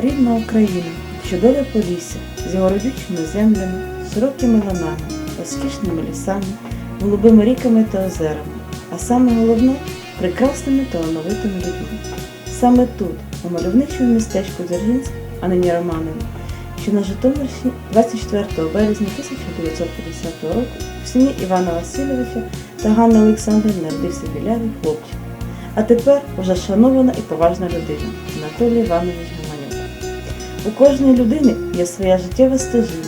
Рідна Україна, чудове Полісся з його родючими землями, широкими ланами, розкішними лісами, голубими ріками та озерами, а саме головне прекрасними талановитими людьми. Саме тут, у мальовничому містечку Дзержинськ, а нині Романові, що на Житомирщині 24 березня 1950 року в сім'ї Івана Васильовича та Ганни Олександрівни народився білявий хлопчик. А тепер уже шанована і поважна людина Анатолій Іванович. У кожної людини є своя життєва стежина.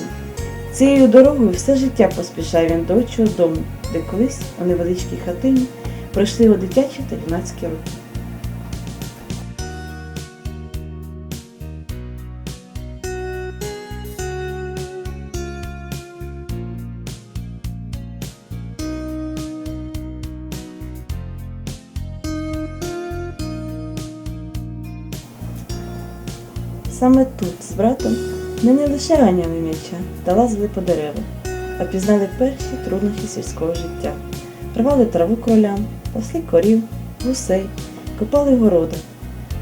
Цією дорогою все життя поспішає він до отчого дому, де колись у невеличкій хатині пройшли його дитячі та юнацькі роки. Саме тут з братом ми лише ганяли м'яча та лазили по деревах, а пізнали перші труднощі сільського життя. Рвали траву кролям, пасли корів, гусей, копали городи.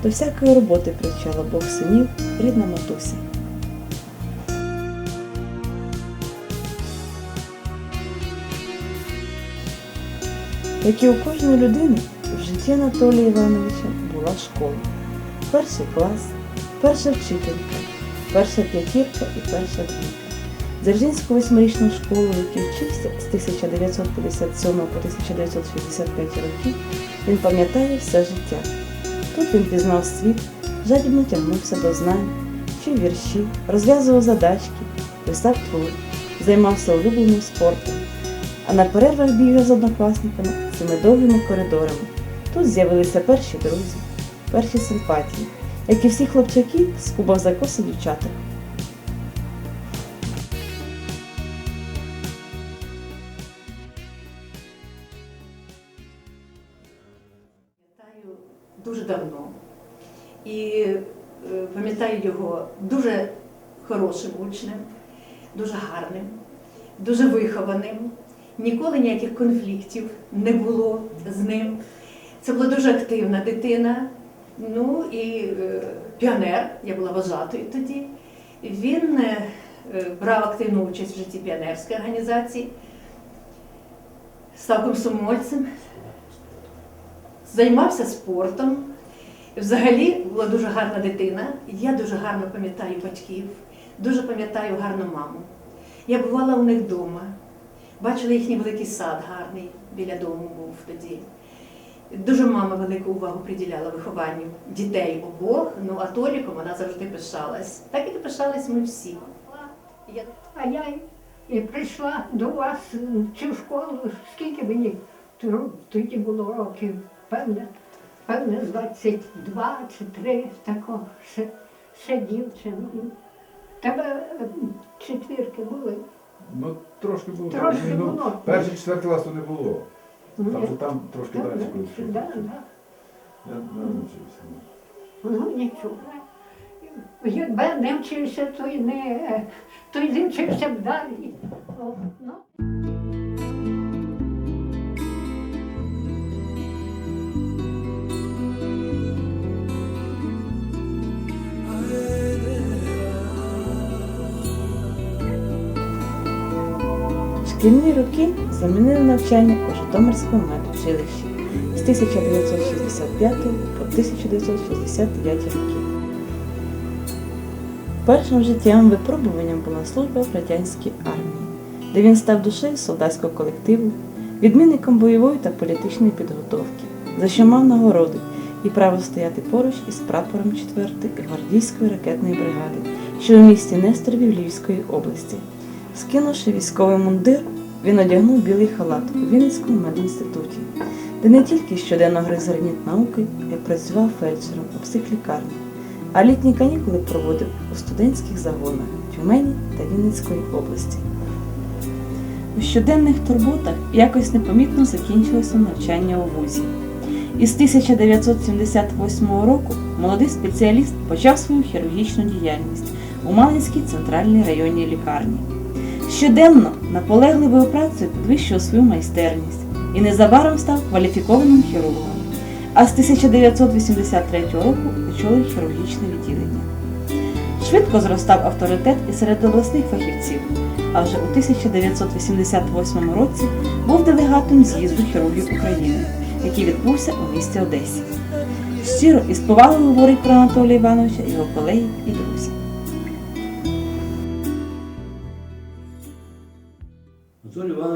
До всякої роботи привчала Бог синів рідна матуся. Як і у кожної людини, в житті Анатолія Івановича була школа. Перший клас, перша вчителька, перша п'ятірка і перша двійка. Дзержинську восьмирічну школу, в якій вчився з 1957 по 1965 років, він пам'ятає все життя. Тут він пізнав світ, жадібно тягнувся до знань, вчив вірші, розв'язував задачки, писав твори, займався улюбленим спортом. А на перервах бігав з однокласниками цими довгими коридорами. Тут з'явилися перші друзі, перші симпатії, як і всі хлопчаки скубав за коси дівчаток. Пам'ятаю дуже давно. І е, пам'ятаю його дуже хорошим учнем, дуже гарним, дуже вихованим. Ніколи ніяких конфліктів не було з ним. Це була дуже активна дитина. Ну і е, піонер, я була вважатою тоді. Він е, е, брав активну участь в житті піонерської організації, став комсомольцем, займався спортом. Взагалі була дуже гарна дитина. Я дуже гарно пам'ятаю батьків, дуже пам'ятаю гарну маму. Я бувала у них вдома, бачила їхній великий сад гарний біля дому був тоді. Дуже мама велику увагу приділяла вихованню дітей обох, ну а Толіком вона завжди пишалась. Так і пишались ми всі. А я і прийшла до вас в цю школу, скільки мені тоді було років, певне, певне, 22 чи 3, тако, ще, ще дівчина. Тебе четвірки були. Ну, трошки було. Трошки ну, було. Перший, четвертий класу не було. Там, там трошки далі да, коли да, да. Я не навчився. Ну, нічого. Якби не вчився, то й не, то й не вчився б далі. Ну. Шкільні роки замінили навчання у Житомирському медучилищі з 1965 по 1969 роки. Першим життєвим випробуванням була служба в радянській армії, де він став душею солдатського колективу, відмінником бойової та політичної підготовки, за що мав нагороди і право стояти поруч із прапором 4-ї гвардійської ракетної бригади, що у місті Несторові Львівської області. Скинувши військовий мундир, він одягнув білий халат у Вінницькому медінституті, де не тільки щоденно гриз зерніт науки, як працював фельдшером у психлікарні, а літні канікули проводив у студентських загонах Тюмені та Вінницької області. У щоденних турботах якось непомітно закінчилося навчання у вузі. Із 1978 року молодий спеціаліст почав свою хірургічну діяльність у Малинській центральній районній лікарні. Щоденно наполегливою працею підвищував свою майстерність і незабаром став кваліфікованим хірургом. А з 1983 року очолив хірургічне відділення. Швидко зростав авторитет і серед обласних фахівців, а вже у 1988 році був делегатом з'їзду хірургів України, який відбувся у місті Одесі. Щиро і з повагою говорить про Анатолія Івановича його колеги і друзі.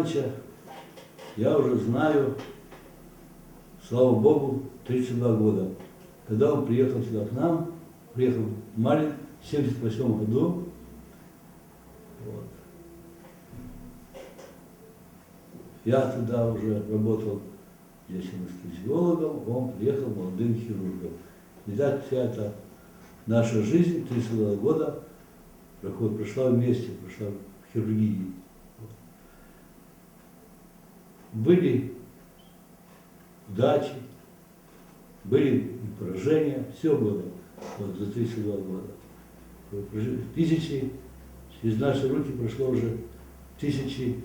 Ивановича я уже знаю, слава Богу, 32 года. Когда он приехал сюда к нам, приехал в Малин в 78 году. Вот. Я тогда уже работал здесь анестезиологом, он приехал молодым хирургом. Видать, вся эта наша жизнь, 32 года, проходит, прошла вместе, прошла в хирургии. Были удачи, были поражения, все было вот, за 32 года. Тысячи, через наши руки прошло уже тысячи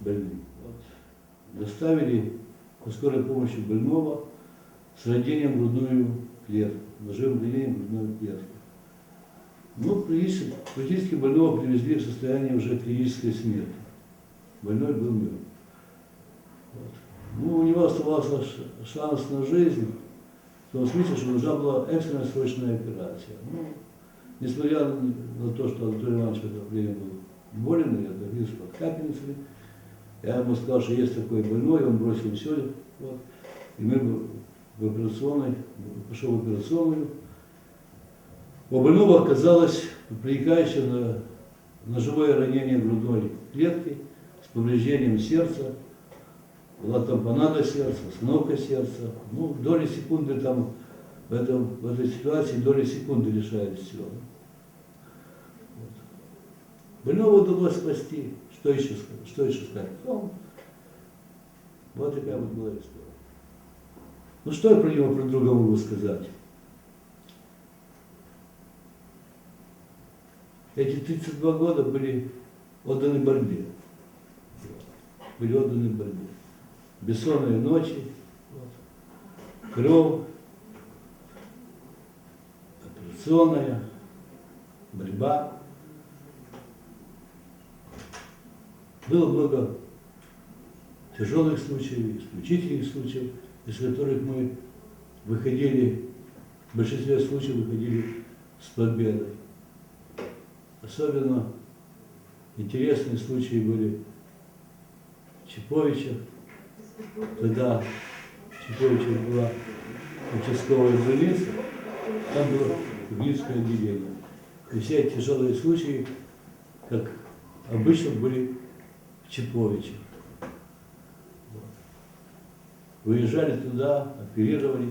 больных. Вот. Доставили по скорой помощи больного с ранением в грудную клетку, ножевым ранением в грудную клетку. Ну, практически, практически больного привезли в состояние уже клинической смерти. Больной был мертв. Ну, у него оставался шанс на жизнь, в том смысле, что нужна была экстренная срочная операция. Ну, несмотря на то, что Анатолий Иванович в это время был болен, я добился под капельницей, я ему сказал, что есть такой больной, он бросил все, вот, и мы в операционной, пошел в операционную. У больного оказалось проникающее на ножевое ранение грудной клетки с повреждением сердца, была тампонада сердца, остановка сердца. Ну, доли секунды там, в, этом, в этой ситуации доли секунды решает все. Вот. Больного удалось спасти. Что еще, что еще сказать? Ну, вот такая вот была история. Ну, что я про него, про друга могу сказать? Эти 32 года были отданы борьбе. Были отданы борьбе бессонные ночи, вот, кровь, операционная, борьба. Было много тяжелых случаев, исключительных случаев, из которых мы выходили, в большинстве случаев выходили с победой. Особенно интересные случаи были в Чеповичах, когда Чеповича была участковая больница, там было клиническое отделение. И все тяжелые случаи, как обычно, были в Чеповичах. Вот. Выезжали туда, оперировали,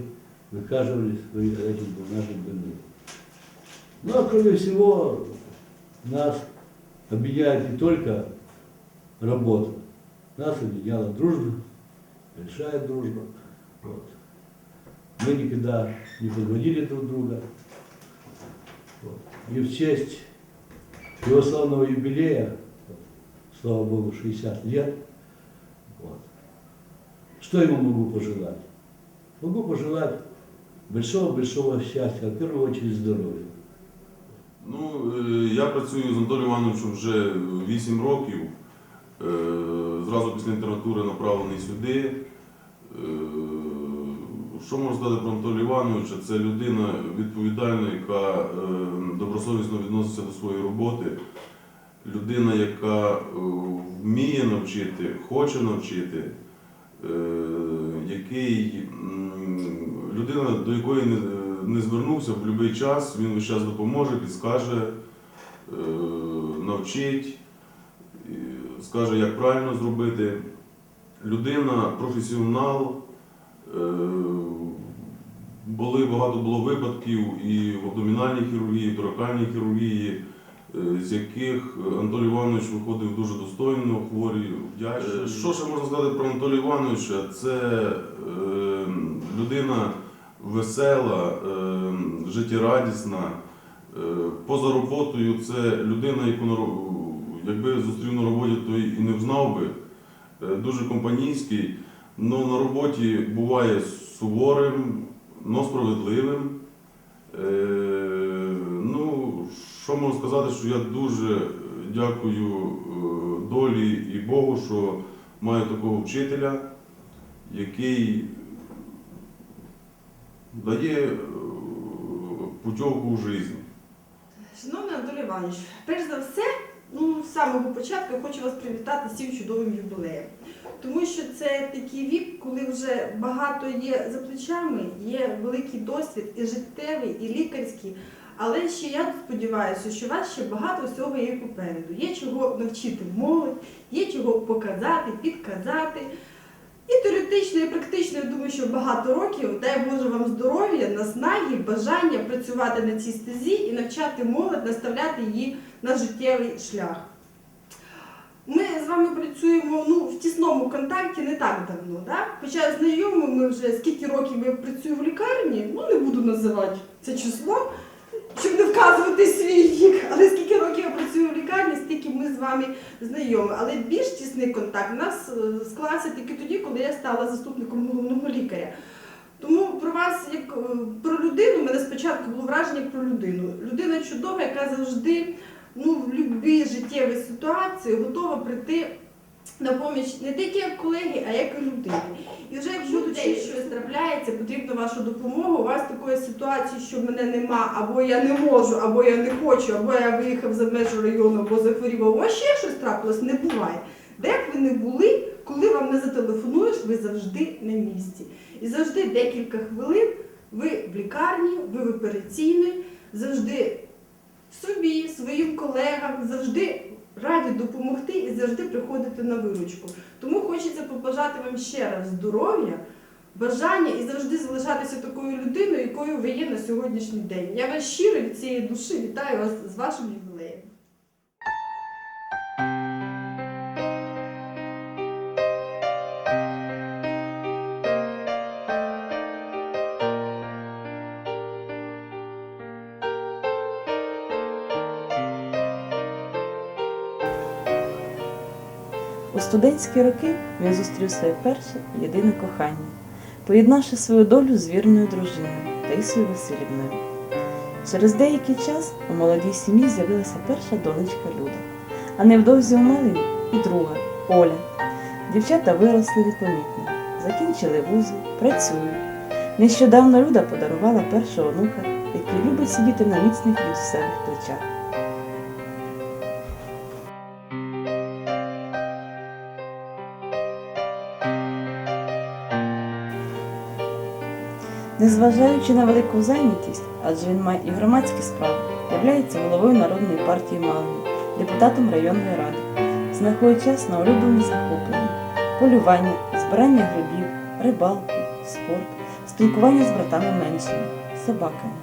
выхаживали свои этим нашим больным. Ну, а кроме всего, нас объединяет не только работа, нас объединяла дружба, большая дружба. Вот. Мы никогда не подводили друг друга. Вот. И в честь его славного юбилея, вот, слава Богу, 60 лет, вот, что ему могу пожелать? Могу пожелать большого-большого счастья, в первую очередь здоровья. Ну, е, я працюю з Анатолієм Івановичем вже 8 років. Інтернатури направлений сюди. Е, Що можу сказати про Анатолія Івановича? Це людина відповідальна, яка е, добросовісно відноситься до своєї роботи. Людина, яка е, вміє навчити, хоче навчити, який людина, до якої не, звернувся в будь-який час, він весь час допоможе, підскаже, навчить, скаже, як правильно зробити. Людина професіонал. Е, Були багато було випадків і в абдомінальній хірургії, і в торакальній хірургії, е, з яких Анатолій Іванович виходив дуже достойно, хворі, вдячний. Що ще можна сказати про Анатолія Івановича? Це е, людина весела, е, життєрадісна. Е, поза роботою це людина, яку якби зустрів на роботі, то і не взнав би. Е, Дуже компанійський, але на роботі буває суворим, но справедливим. Е, ну, Що можу сказати, що я дуже дякую е, долі і Богу, що маю такого вчителя, який дає путівку в житті. Шановний Анатолій Іванович, перш за все, ну, з самого початку я хочу вас привітати з цим чудовим юбілеєм. Тому що це такий вік, коли вже багато є за плечами, є великий досвід і життєвий, і лікарський. Але ще я сподіваюся, що у вас ще багато всього є попереду. Є чого навчити молодь, є чого показати, підказати. І теоретично, і практично, я думаю, що багато років, дай Боже вам здоров'я, наснаги, бажання працювати на цій стезі і навчати молодь, наставляти її на життєвий шлях. Ми з вами працюємо ну, в тісному контакті не так давно. Да? Хоча знайомі ми вже скільки років я працюю в лікарні, ну не буду називати це число, щоб не вказувати свій вік, але скільки років я працюю в лікарні, стільки ми з вами знайомі. Але більш тісний контакт у нас е, склався тільки тоді, коли я стала заступником головного лікаря. Тому про вас, як е, про людину, у мене спочатку було враження про людину. Людина чудова, яка завжди ну, в будь-якій життєвій ситуації готова прийти на поміч не тільки як колеги, а як і людині. І вже якщо людей щось трапляється, потрібна ваша допомога. У вас такої ситуації, що мене нема, або я не можу, або я не хочу, або я виїхав за межі району, або захворів, або ще щось трапилось, не буває. Де б ви не були, коли вам не зателефонуєш, ви завжди на місці. І завжди декілька хвилин ви в лікарні, ви в операційній, завжди собі, своїм колегам, завжди раді допомогти і завжди приходити на виручку. Тому хочеться побажати вам ще раз здоров'я, бажання і завжди залишатися такою людиною, якою ви є на сьогоднішній день. Я вас щиро від цієї душі вітаю вас з вашим ювілеєм. Студентські роки він зустрів своє перше і єдине кохання, поєднавши свою долю з вірною дружиною Таїсою Васильівною. Через деякий час у молодій сім'ї з'явилася перша донечка Люда, а невдовзі у Малині і друга Оля. Дівчата виросли непомітно, закінчили вузи, працюють. Нещодавно Люда подарувала першого онука, який любить сидіти на міцних дідусевих плечах. Незважаючи на велику зайнятість, адже він має і громадські справи, являється головою Народної партії Малини, депутатом районної ради, знаходить час на улюблені захоплення, полювання, збирання грибів, рибалку, спорт, спілкування з братами меншими, собаками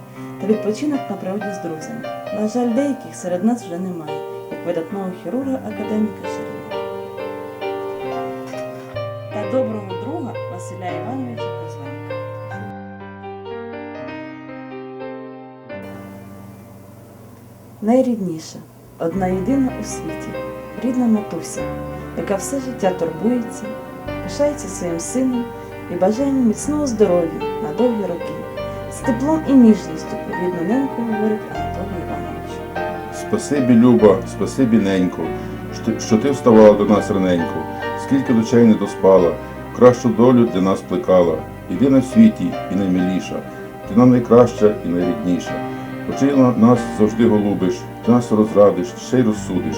та відпочинок на природі з друзями. На жаль, деяких серед нас вже немає, як видатного хірурга академіка Шаріна. Найрідніша, одна єдина у світі, рідна матуся, яка все життя турбується, пишається своїм сином і бажає міцного здоров'я на довгі роки. З теплом і ніжністю рідну неньку говорить Анатолій Іванович. Спасибі, Люба, спасибі, ти- що ти вставала до нас раненько, скільки ночей не доспала, кращу долю для нас плекала. Єдина в світі і наймиліша, ти нам найкраща і найрідніша. Очи на нас завжди голубиш, ти нас розрадиш, ще й розсудиш.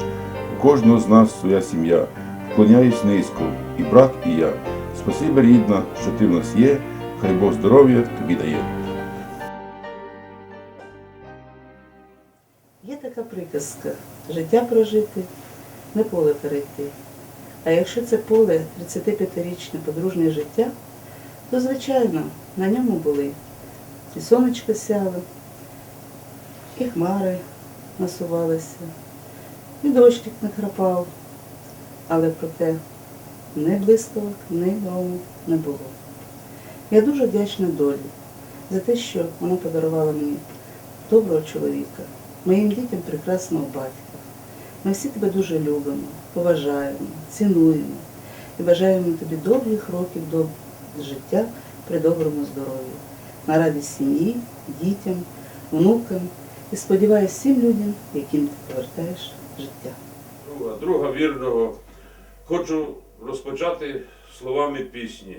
У кожного з нас своя сім'я. Вклоняюсь низько, і брат, і я. Спасибі, рідна, що ти в нас є, хай Бог здоров'я тобі дає. Є така приказка життя прожити, не поле перейти. А якщо це поле 35-річне подружнє життя, то, звичайно, на ньому були і сонечко сяло, і хмари насувалися, і дощик накрапав, але проте ні блискавок, ні грому не було. Я дуже вдячна долі за те, що вона подарувала мені доброго чоловіка, моїм дітям прекрасного батька. Ми всі тебе дуже любимо, поважаємо, цінуємо і бажаємо тобі довгих років доб- життя при доброму здоров'ю, на радість сім'ї, дітям, внукам і сподіваюся всім людям, яким ти повертаєш життя. друга, друга вірного. Хочу розпочати словами пісні.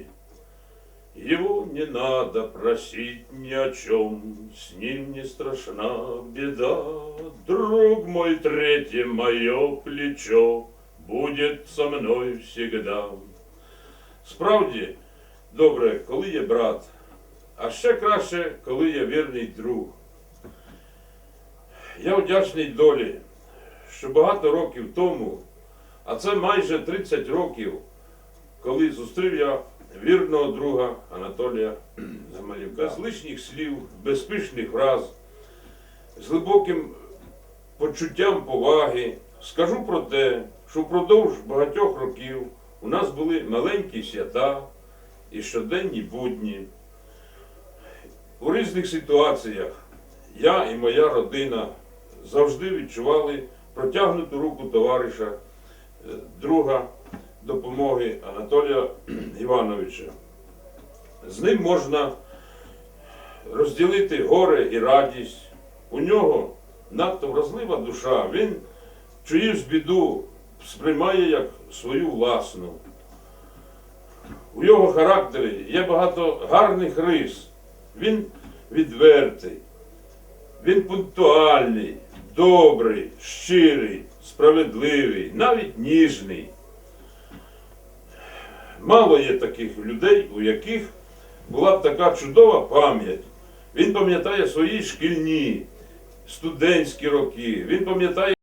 Его не надо просить ни о чем, с ним не страшна беда. Друг мой, третье мое плечо будет со мною всегда. Справді, добре, коли є брат, а ще краще, коли є вірний друг. Я вдячний долі, що багато років тому, а це майже 30 років, коли зустрів я вірного друга Анатолія Замалюка з лишніх слів, без пишних фраз, з глибоким почуттям поваги, скажу про те, що впродовж багатьох років у нас були маленькі свята і щоденні будні. У різних ситуаціях я і моя родина завжди відчували протягнуту руку товариша, е, друга допомоги Анатолія Івановича. З ним можна розділити горе і радість. У нього надто вразлива душа. Він чиюсь біду сприймає як свою власну. У його характері є багато гарних рис. Він відвертий, він пунктуальний, добрий, щирий, справедливий, навіть ніжний. Мало є таких людей, у яких була б така чудова пам'ять. Він пам'ятає свої шкільні, студентські роки, він пам'ятає.